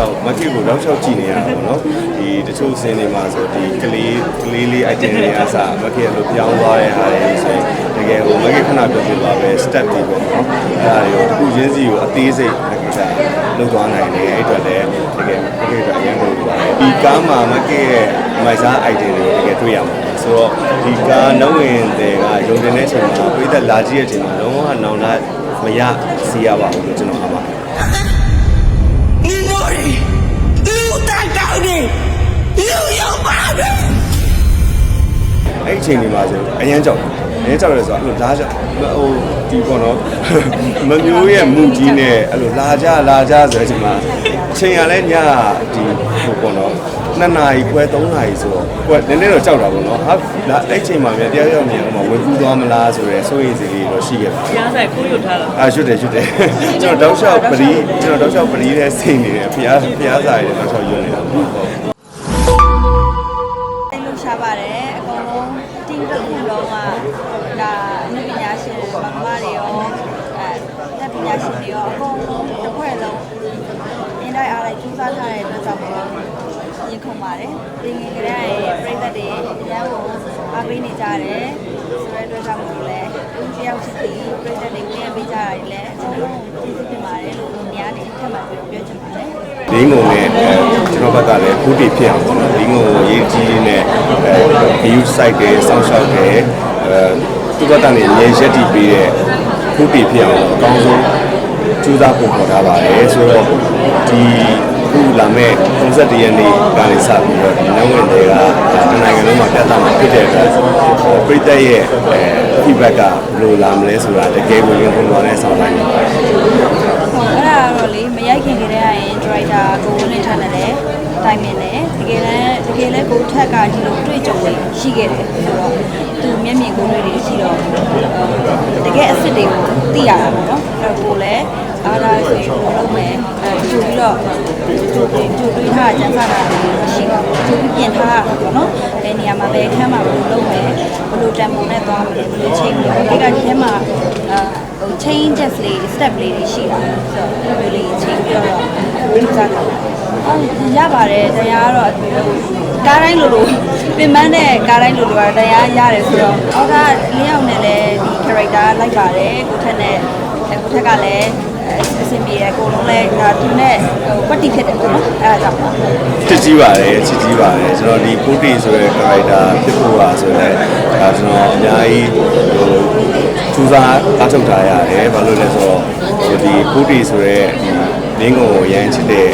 တော့မက်ကီကိုတော့ချောက်ကြည့်နေရတာပေါ့နော်ဒီတချို့စင်းတွေမှာဆိုဒီကလေးကလေးလေး item တွေအစားမက်ကီကလို့ပြောင်းသွားတဲ့ဟာတွေဆိုရင်တကယ်ဟိုမက်ကီခဏပြောပြပါပဲ step တွေပေါ့နော်အဲ့ဒါတွေကိုတစ်ခုချင်းစီကိုအသေးစိတ်မက်ကီကလုပ်သွားနိုင်တယ်အဲ့အတွက်လည်းတကယ်မက်ကီကအရင်လုပ်ပါတယ်ဒီကားမှာမက်ကီရဲ့မိုက်စား item တွေကိုတကယ်တွေ့ရမှာဆိုတော့ဒီကားနှုတ်ဝင်တွေကရုံတင်တဲ့အချိန်မှာပြည်သက်လာကြည့်တဲ့အချိန်မှာလုံးဝနောင်တမရစီရပါဘူးလို့ကျွန်တော်အမှား အဲ့ဒီအချိန်ဒီမှာဆိုအရန်ကြောက်တယ်အရန်ကြောက်တယ်ဆိုတော့အဲ့လိုလာကြဟိုဒီပေါ့နော်မမျိုးရဲ့မူကြီးနဲ့အဲ့လိုလာကြလာကြဆိုတဲ့အချိန်မှာအချိန်ရလဲညဒီဟိုပေါ့နော်နှစ်နာရီခွဲ၃နာရီဆိုတော့ကိုယ်နည်းနည်းတော့ကြောက်တာပေါ့နော်ဟာလာအဲ့ဒီအချိန်မှာမြန်တရားရောက်မြန်ဟိုမှာဝင်ကူးသွားမလားဆိုရဲစိုးရိမ်စိတ်လေးတော့ရှိခဲ့ပါရားဆိုင်ကိုယူထားတာအာရွတ်တယ်ရွတ်တယ်ကျွန်တော်တောက်လျှောက်ပရီကျွန်တော်တောက်လျှောက်ပရီနဲ့စိတ်နေတယ်ဖျားဖျားစာရည်တောက်လျှောက်ရွတ်နေတာ လိုက်ကြိုးစားထားတဲ့အတွက်ကြောင့်မို့ရင်ခုန်ပါတယ်ဒီငယ်ကလေးရဲ့ပြိသက်တွေအများကိုအားပေးနေကြတယ်ဆိုတဲ့အတွက်ကြောင့်မို့လဲဦးတယောက်ချင်းစီပြိသက်တွေဝင်ပေးကြတာတွေလည်းအကုန်လုံးကျေးဇူးတင်ပါတယ်လို့ဒီနေ့ထပ်မံပြောချင်ပါတယ်လင်းငုံနဲ့အဲကျွန်တော်ဘက်ကလည်းခုတီဖြစ်အောင်ပေါ့နော်လင်းငုံကိုရေးကြီးလေးနဲ့အဲ view site တွေစောင့်ရှောက်တယ်အဲသူ့ဘက်ကနေရေရက်တီပေးတဲ့ခုတီဖြစ်အောင်အကောင်းဆုံးကြိုးစားပုံပေါ်ထားပါတယ်ဆိုတော့ဒီခု လာမဲ့31ရက်နေ့ကနေစပြီးတော့ဒီနောက်ဝင်တွေကဒီနိုင်ငံလုံးမှာပြသမှာဖြစ်တဲ့အတွက်ပြည်သက်ရဲ့အဲ feedback ကဘယ်လိုလာမလဲဆိုတာတကယ်ကိုရင်ခုန်သွားတဲ့ဆောင်တိုင်းပါဟိုအဲ့ဒါကတော့လေမရိုက်ခင်ကတည်းကရင် driver ကိုဝင်နေထားတယ်လေတိုင်မင်တယ်တကယ်လည်းတကယ်လည်းကိုထက်ကဒီလိုတွေ့ကြုံနေရှိခဲ့တယ်ဆိုတော့သူမျက်မြင်ကိုယ်တွေ့တွေရှိတော့တကယ်အစ်စ်တွေကိုသိရတာပေါ့နော်အဲ့တော့ကိုလည်း အားလာဆိုရင်ကိုလုံးမယ်အဲကြိုပြီးတော့ကြိုပြီးကြိုတွေးထားကြံစားတာရှိတော့ကြိုပြီးပြင်ထားတာပေါ့နော်ဘယ်နေရာမှာပဲခန်းမှာဘယ်လိုလုပ်မယ်ဘယ်လိုတန်ပုံနဲ့သွားမယ်ဘယ်လိုချိန်မယ်ဒီကဒီထဲမှာအာဟို changes လေး step လေးတွေရှိတာဆိုတော့အဲ့လိုလေးချိန်ပြီးတော့ဒီစားတာအော်ရပါတယ်တရားကတော့ကားတိုင်းလိုလိုပင်ပန်းတဲ့ကားတိုင်းလိုလိုကတရားရတယ်ဆိုတော့အောက်ကလင်းအောင်နဲ့လည်းဒီ character လိုက်ပါတယ်ကိုထက်နဲ့ကိုထက်ကလည်း အဆင်ပြေတယ်ကိုလုံးလဲဒါသူနဲ့ဟိုပတ်တိဖြစ်တယ်ပေါ့နော်အဲ့ဒါကြောင့်ပါချစ်ကြီးပါတယ်ချစ်ကြီးပါတယ်ကျွန်တော်ဒီပိုတီဆိုတဲ့ character ဖြစ်ဖို့ပါဆိုတော့ဒါကျွန်တော်အများကြီးဟိုစူးစမ်းအားထုတ်ထားရတယ်ဘာလို့လဲဆိုတော့ဟိုဒီပိုတီဆိုတဲ့ဒီ လင်းကိုရမ်းချစ်တဲ့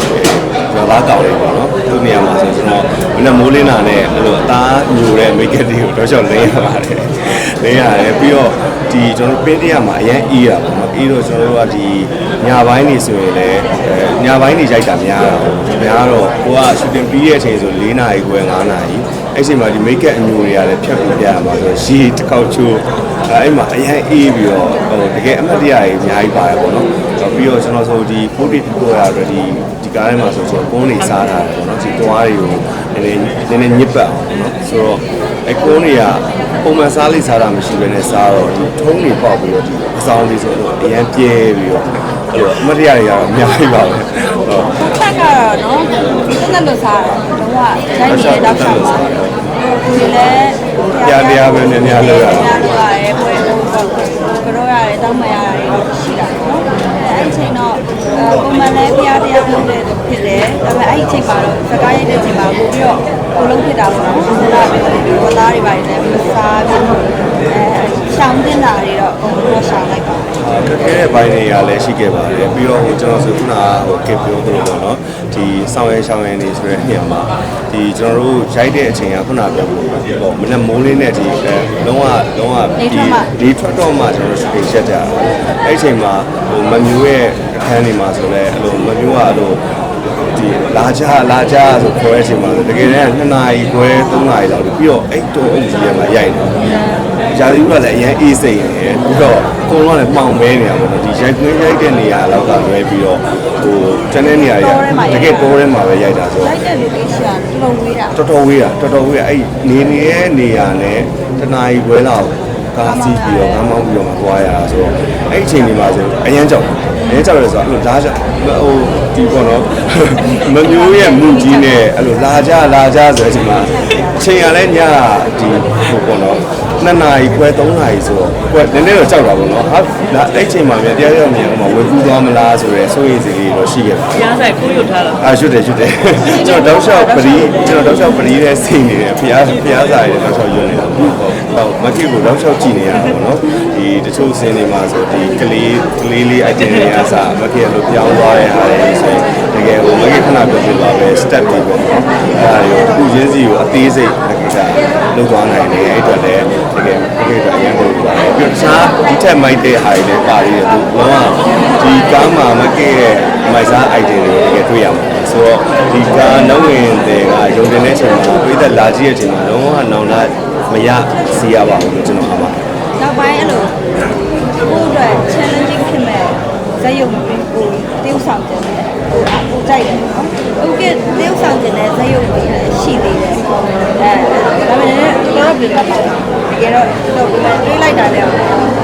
ရောသားကောင်းလေးပေါ့နော်သူ့နေရာမှာဆိုကျွန်တော်မနေ့မိုးလင်းတာနဲ့အဲ့လိုအသားညိုတဲ့ make up တွေကိုတော့ချောက်လင်းရပါတယ်လင်းရတယ်ပြီးတော့ဒီကျွန်တော်ပင်းတရမှာအရင်အေးရပါတော့အေးတော့ကျွန်တော်တို့ကဒီညပိုင်းနေဆိုရင်လည်းညပိုင်းနေရိုက်တာများတာပေါ့များတော့ကိုက shooting ပြီးတဲ့အချိန်ဆို4နာရီခွဲ5နာရီအဲ့ချိန်မှာဒီ make up အညိုတွေကလည်းဖြတ်ပြီးပြရမှာဆိုတော့ရေတစ်ခေါက်ချိုးအဲ့မှာအရင်အေးပြီးတော့ဟိုတကယ်အမှတ်တရတွေအများကြီးပါတယ်ပေါ့နော် ပြီးတော့ကျွန်တော်ဆိုဒီ40ပြောရတော့ဒီဒီကားထဲမှာဆိုကျွန်တော်ကုန်းနေစားထားတယ်ပေါ့နော်ဒီသွားတွေကိုနည်းနည်းနည်းနည်းညစ်ပတ်အောင်ပေါ့နော်ဆိုတော့အဲကုန်းတွေကပုံမှန်စားလိစားတာမရှိဘဲနဲ့စားတော့ဒီထုံးတွေပေါက်ပြီးတော့ဒီအဆောင်လေးဆိုတော့အရင်ပြဲပြီးတော့အဲ့တော့အမှတ်တရတွေကတော့အများကြီးပါပဲဟုတ်တက်ကတော့နော်တက်တက်လို့စားတယ်တော့ကရိုက်နေတဲ့တောက်ချောက်ပါကိုယ်လည်းတရားတရားပဲနည်းနည်းလောက်ရတာတရားလောက်ရတယ်ပွဲတော့ကတော့ရတယ်တောင်းမရတယ်ရှိတာနော် အဲ့ဒီချိန်တော့ပုံမှန်လည်းတရားတရားလုပ်တဲ့ဖြစ်တယ်ဒါပေမဲ့အဲ့ဒီချိန်မှာတော့စကားရိုက်တဲ့ချိန်မှာပို့ပြီးတော့ကိုလုံးဖြစ်တာပေါ့နော်ဒါကပဲဝသားတွေပါတယ်လည်းမစားဘူးအဲရှောင်းတင်တာတွေတော့အကုန်လုံးရှောင်းလိုက်ပါ ခက်ခဲတဲ့ဘိုင်းတွေကလည်းရှိခဲ့ပါတယ်ပြီးတော့ဟိုကျွန်တော်ဆိုခုနကဟိုကပြောသလိုပေါ့နော်ဒီဆောင်ရဲဆောင်ရဲနေဆိုတဲ့နေရာမှာဒီကျွန်တော်တို့ရိုက်တဲ့အချိန်ကခုနကပြောလို့ပေါ့မနေ့မိုးလင်းတဲ့ဒီအဲလုံးဝလုံးဝဒီဒီထွက်တော့မှကျွန်တော်တို့ရှင်းချက်ကြတာအဲ့ဒီအချိန်မှာဟိုမမျိုးရဲ့အခန်းတွေမှာဆိုလဲအဲ့လိုမမျိုးကအဲ့လိုဒီလာကြလာကြဆိုခေါ်တဲ့အချိန်မှာတကယ်တမ်း2နာရီခွဲ3နာရီလောက်ပြီးတော့အဲ့တော့အုပ်ကြီးရမှာရိုက်တယ် ဂျာဒီဦးကလည်းအရင်အေးစိတ်နေတယ်ပြီးတော့အကုန်လုံးလည်းမှောင်မဲနေရပါတော့ဒီရိုက်ခွင်းရိုက်တဲ့နေရာလောက်ကလွဲပြီးတော့ဟိုကျန်တဲ့နေရာတွေကတကယ်တိုးထဲမှာပဲရိုက်တာဆိုရိုက်တဲ့ location ကတော်တော်ဝေးတာတော်တော်ဝေးတာတော်တော်ဝေးတာအဲ့နေနေတဲ့နေရာနဲ့တနာရီခွဲလောက်ကားစီးပြီးတော့ကားမောင်းပြီးတော့မှသွားရတာဆိုတော့အဲ့အချိန်ဒီမှာဆိုအရန်ကြောက်အရန်ကြောက်ရဲဆိုတော့အဲ့လိုလာကြဟိုဒီပေါ့နော်မမျိုးရဲ့မူကြီးနဲ့အဲ့လိုလာကြလာကြဆိုတဲ့အချိန်မှာအချိန်ကလည်းညဒီဟိုပေါ့နော် နှစ်နာရီခွဲ3နာရီဆိုတော့ကွယ်နည်းနည်းတော့ကြောက်တာပေါ့နော်ဟာဒါအဲ့အချိန်မှာမြန်တရားရောက်မြန်ဥမာဝယ်ကူးသွားမလားဆိုရဲစိုးရိမ်စိတ်လေးတော့ရှိခဲ့ပါရားဆိုင်ကိုရုပ်ထားတာအာရွတ်တယ်ရွတ်တယ်ကျွန်တော်တောက်လျှောက်ပရီကျွန်တော်တောက်လျှောက်ပရီတဲ့စိတ်နေတယ်ဖျားဖျားစာရယ်တောက်လျှောက်ရွတ်နေတာဟုတ်ဟုတ်မကိကိုတောက်လျှောက်ကြည့်နေရတာပေါ့နော်ဒီတချို့စင်းတွေမှာဆိုဒီကလေးကလေးလေးအတင်တွေကစာမကိလို့ပြောင်းသွားတဲ့ဟာတွေဆိုရင်တကယ်ဟိုမကိခဏပြောပြသွားပဲ step တွေပေါ့နော်အဲ့ဒါတွေအခုချင်းစီကိုအသေးစိတ် မကိကလောက်သွားနိုင်တယ်အဲ့အတွက်လည်းတကယ်မကိကအရင်ကတော့ပါတယ်ပြီးတော့တခြားဒီထက်မိုက်တဲ့ဟာတွေလည်းပါရည်တယ်သူလုံးဝဒီကားမှာမကိရဲ့မိုက်စား item တွေတကယ်တွေ့ရမှာဆိုတော့ဒီကားနှုတ်ဝင်တွေကရုံတင်တဲ့အချိန်မှာပြည်သက်လာကြည့်တဲ့အချိန်မှာလုံးဝနောင်လာမရစီရပါဘူးလို့ကျွန်တော်မှာပါတယ်နောက်ပိုင်းအဲ့လိုကိုယ့်အတွက် challenging ဖြစ်မဲ့ဇက်ရုံတွေကိုတေးဥဆောင်တယ်ဟိုအပူကြိုက်တယ်နော် ဟုတ်ကဲ့တေးဥဆောင်တယ်ဇက်ရုံတွေလည်းရှိသေးတယ်အဲဒါပေမဲ့တော့ပြန်လာတယ်တကယ်တော့တော့ပြန်တွေးလိုက်တာလည်း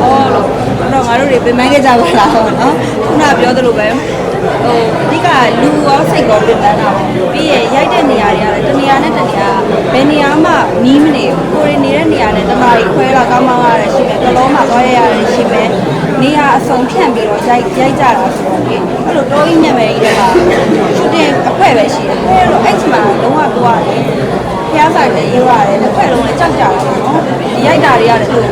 ဟောလို့တော့ငါတို့တွေပြန်မခဲ့ကြပါလားနော်ခုနပြောသလိုပဲဟိုအဓိကလူရောစိတ်ရောပြန်တန်းတာပေါ့ပြီးရရိုက်တဲ့နေရာတွေကလည်းတနေရာနဲ့တနေရာဘယ်နေရာမှမီးမနေဘူးကိုရီနေတဲ့နေရာနဲ့တနားကြီးခွဲလာကောင်းကောင်းရတယ်ရှိမယ်ကလောမှာသွားရရတယ်ရှိမယ် နေရာအစုံဖြန့်ပြီးတော့ရိုက်ရိုက်ကြတာဆိုတော့လေအဲ့လိုတိုးကြီးညံ့မယ်ကြီးတော့ရှူတင်အခွဲပဲရှိတယ်အဲ့တော့အဲ့ချိန်မှာလုံးဝကိုရတယ်ဖျားဆိုင်လည်းရိုးရတယ်တစ်ခွက်လုံးလည်းကြောက်ကြတာပေါ့နော်ဒီရိုက်တာတွေရတယ်လို့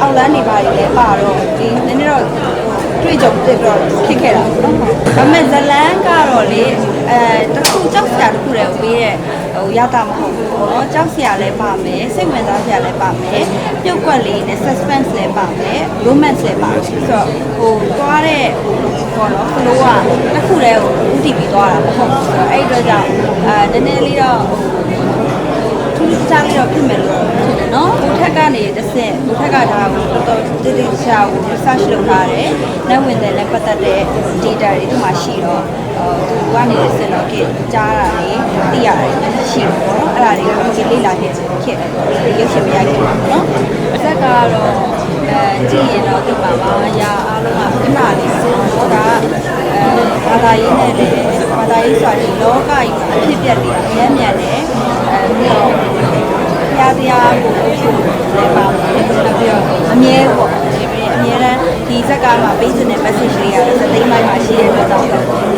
အောက်လန်းနေပါလေလည်းပါတော့ဒီနည်းနည်းတော့ တွေ့ကြုံတက်တော့ဖြစ်ခဲ့တာပေါ့နော်။ဒါပေမဲ့ဇလန်းကတော့လေအဲတခုကြောက်စရာတခုလည်းပေးတဲ့ဟိုရတာမဟုတ်ဘူးပေါ့နော်။ကြောက်စရာလည်းပါမယ်၊စိတ်ဝင်စားစရာလည်းပါမယ်၊ပြုတ်ကွက်လေးနဲ့ suspense လည်းပါမယ်၊ romance လည်းပါမယ်။ဆိုတော့ဟိုသွားတဲ့ပေါ့နော် flow ကတစ်ခုတည်းကိုဥတည်ပြီးသွားတာမဟုတ်ဘူး။ဆိုတော့အဲ့ဒီတော့ကြောင့်အဲနည်းနည်းလေးတော့ထူးခြားလေးတော့ဖြစ်မယ်လို့ထင်တယ် နော်။ဘုထက်ကနေတစ်ဆင့်ဘုထက်ကဒါကိုတော်တော်တိတိကျကျကို research လုပ်ထားတယ်။လက်ဝင်တယ်လည်းပတ်သက်တဲ့ data တွေဒီမှာရှိတော့အော်သူကနေတစ်ဆင့်တော့ကြည့်ကြားတာတွေသိရတယ်ရှိတယ်ပေါ့နော်။အဲ့ဒါတွေကိုဒီလေ့လာခဲ့ခဲ့တယ်ရုပ်ရှင်မရိုက်ခဲ့ဘူးနော်။အသက်ကတော့အဲကြည့်ရင်တော့ဒီပါပါအရာအားလုံးကခဏလေးဆိုတော့ဒါအဲဘာသာရေးနဲ့လည်းဘာသာရေးဆိုတာဒီလောကကြီးမှာအဖြစ်ပြက်တွေအများမြန်တယ်အဲပြီးတော့ဘုရားတရားကိုလည်းပါမယ်နောက်ပြီးတော့ အမြဲပေါ့အမြဲတမ်းဒီဇက်ကားမှာပေးခြင်းတဲ့ message တွေကလည်းသတိမိုင်းမှာရှိတဲ့အတွက်ကြောင့်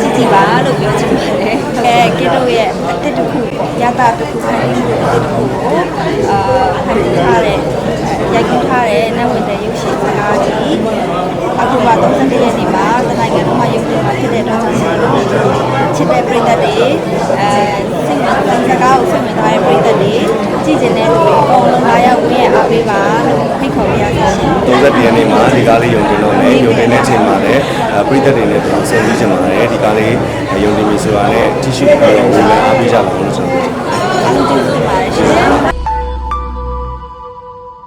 ကြည့်ကြည့်ပါလို့ပြောချင်ပါတယ်အဲကစ်တို့ရဲ့အတစ်တစ်ခုပေါ့ရတာတစ်ခုဖန်တီးမှုအတစ်တစ်ခုကိုအာဖန်တီးထားတဲ့ရိုက်ကူးထားတဲ့နတ်ဝင်တဲ့ရုပ်ရှင်စကားကြီးအောက်တိုဘာ31ရက်နေ့မှာတနိုင်ငံလုံးမှာရုပ်ရှင်မှာဖြစ်တဲ့အတွက်ကြောင့်ချစ်တဲ့ပရိသတ်တွေအဲစိတ်ဝင်စကားကိုစိတ်ဝင်စားတဲ့ပရိသတ်တွေကြည့်ကျင်တဲ့လူတွေအကုန်လုံးလာရောက်ဝင်ရအားပေးပါလို့ဖိတ်ခေါ်ပြရစီရှင် 30ရက်နေ့မှာဒီကားလေးယုံတင်တော့မယ်ယုံတင်တဲ့အချိန်မှာလည်းပရိသတ်တွေနဲ့ပြန်ဆက်ပြီးကြမှာတယ်ဒီကားလေးယုံတင်ပြီဆိုတာနဲ့ tissue ပြီးတော့ဝင်လာအားပေးကြပါလို့ကျွန်တော်အားလုံးကျေးဇူးတင်ပါတယ်ရှင်